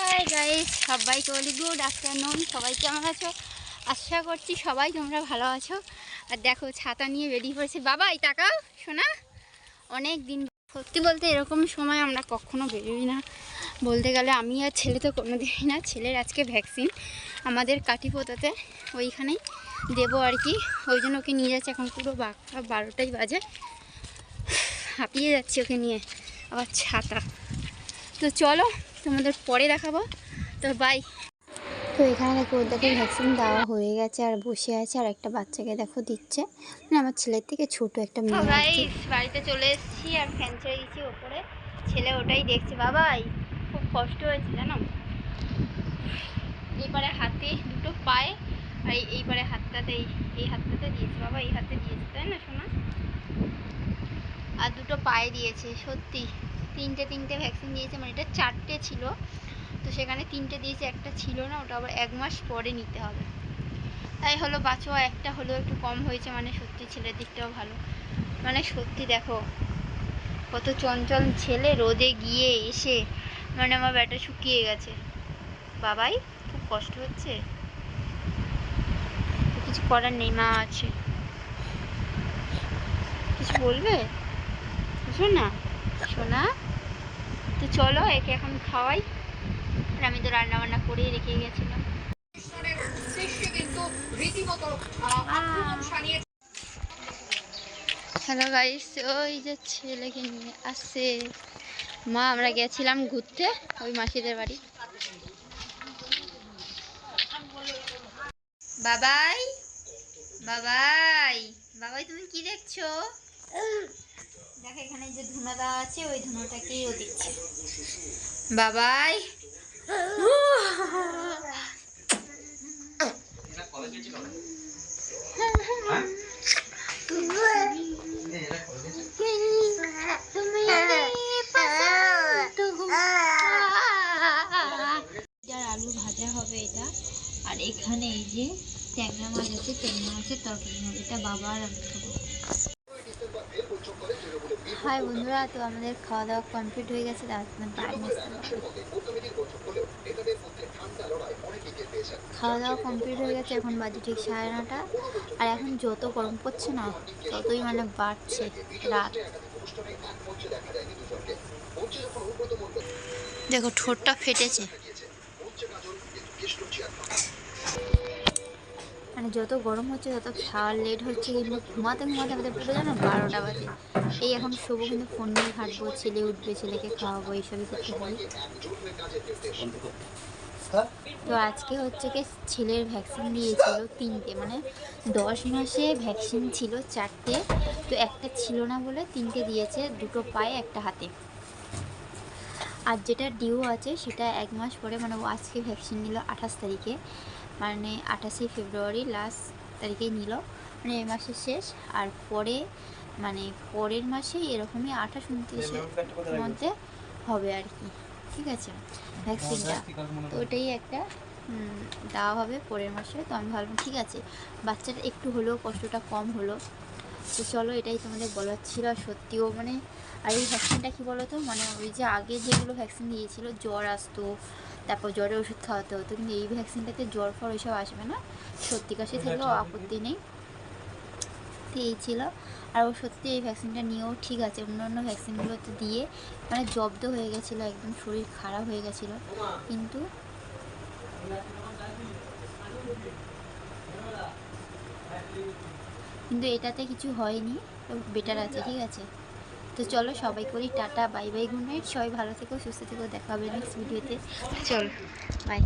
Hi guys সবাইকে বলি good afternoon সবাই কেমন আছো? আশা করছি সবাই তোমরা ভালো আছো। আর দেখো, ছাতা নিয়ে বেরিয়ে পড়েছে বাবা, এই টাকাও শোনা অনেক দিন সত্যি বলতে এরকম সময় আমরা কখনো বেরোই না। বলতে গেলে আমি আর ছেলে তো কোনো দিনই না। ছেলের আজকে ভ্যাকসিন আমাদের কাটিপোতাতে ওইখানেই দেবো আর কি। ওই জন্য ওকে নিয়ে যাচ্ছে এখন পুরো বারোটা বারোটাই বাজে। হাঁপিয়ে যাচ্ছি ওকে নিয়ে। আবার ছাতা। তো চলো তোমাদের পরে দেখাবো। তো বাই তো এখানে দেখো ওদেরকে ভ্যাকসিন দেওয়া হয়ে গেছে আর বসে আছে আর একটা বাচ্চাকে দেখো দিচ্ছে। মানে আমার ছেলের থেকে ছোট একটা মেয়ে বাড়িতে চলে এসেছি আর ফ্যান ছেড়ে দিচ্ছি ওপরে। ছেলে ওটাই দেখছে বাবাই খুব কষ্ট হয়েছে জানো? এইবারে হাতে দুটো পায়ে আর এই- এইবারে হাতটাতে এই এই হাতটাতে দিয়েছে বাবা এই হাতে দিয়েছে তাই না শোনা আর দুটো পায়ে দিয়েছে সত্যি। তিনটে তিনটে ভ্যাকসিন দিয়েছে মানে এটা চারটে ছিল। তো সেখানে তিনটে দিয়েছে, একটা ছিল না, ওটা আবার এক মাস পরে নিতে হবে। তাই হলো, বাঁচোয়া একটা হলেও একটু কম হয়েছে মানে সত্যি ছেলের দিকটাও ভালো। মানে সত্যি দেখো, কত চঞ্চল ছেলে রোদে গিয়ে এসে মানে আমার ব্যাটা শুকিয়ে গেছে। বাবাই, খুব কষ্ট হচ্ছে? কিছু করার নেই, মা আছে। কিছু বলবে? শোনা শোনা? তো চলো, একে এখন খাওয়াই। আমি তো রান্না বান্না করেই রেখে গেছিলাম। হ্যালো গাইস ওই যে ছেলেকে নিয়ে আসছে। মা, আমরা গেছিলাম ঘুরতে, ওই মাসিদের বাড়ি। বাবাই বাবাই বাবাই, তুমি কি দেখছ? দেখো এখানে যে ধুনো দেওয়া আছে ওই ধুনোটাকেই ও দিচ্ছে। বাবাই। আলু ভাজা হবে এটা। আর এখানে এই যে ট্যাংরা মাছ আছে ট্যাংরা মাছের তরকারি হবে। এটা বাবা আর আমি খাব। হাই বন্ধুরা তো আমাদের খাওয়া দাওয়া কমপ্লিট হয়ে গেছে খাওয়া দাওয়া কমপ্লিট হয়ে গেছে এখন বাজে ঠিক সাড়ে নটা। আর এখন যত গরম পড়ছে না ততই মানে বাড়ছে রাত। দেখো ঠোঁটটা ফেটেছে। মানে যত গরম হচ্ছে তত খাওয়ার লেট হচ্ছে। কিন্তু ঘুমাতে ঘুমাতে আমাদের পুরো জানো বারোটা বাজে। এই এখন শোবো কিন্তু ফোন নিয়ে ঘাটবো ছেলে উঠবে ছেলেকে খাওয়াবো এইসবই করতে হবে তো আজকে হচ্ছে কি ছেলের ভ্যাকসিন দিয়েছিল তিনটে মানে দশ মাসে ভ্যাকসিন ছিল চারটে। তো একটা ছিল না বলে তিনটে দিয়েছে দুটো পায়ে একটা হাতে। আর যেটা ডিউ আছে সেটা এক মাস পরে মানে ও আজকে ভ্যাকসিন নিল আঠাশ তারিখে। মানে আঠাশে ফেব্রুয়ারি লাস্ট তারিখে নিল। মানে এই মাসের শেষ। আর পরে মানে পরের মাসে এরকমই আঠাশ উনত্রিশের মধ্যে হবে আর কি। ঠিক আছে? ভ্যাকসিনটা তো ওটাই একটা দেওয়া হবে পরের মাসে। তো আমি ভাবলাম ঠিক আছে। বাচ্চাটা একটু হলেও কষ্টটা কম হলো। তো চলো এটাই তোমাদের বলার ছিল। সত্যিও মানে আর এই ভ্যাকসিনটা কী বলো তো মানে ওই যে আগে যেগুলো ভ্যাকসিন দিয়েছিল জ্বর আসতো তারপর জ্বরের ওষুধ খাওয়াতে হতো। কিন্তু এই ভ্যাকসিনটাতে জ্বর ফর ওইসব আসবে না। সত্যি কাশি থেকেও আপত্তি নেই। তো এই ছিল। আর ও সত্যি এই ভ্যাকসিনটা নিয়েও ঠিক আছে। অন্য অন্য ভ্যাকসিনগুলোতে দিয়ে মানে জব্দ হয়ে গেছিল একদম শরীর খারাপ হয়ে গেছিল। কিন্তু কিন্তু এটাতে কিছু হয়নি। তো বেটার আছে ঠিক আছে। তো চলো সবাই করি, tata, bye bye, good night. সবাই ভালো থেকো, সুস্থ থেকো, দেখা হবে নেক্সট ভিডিওতে চলো বাই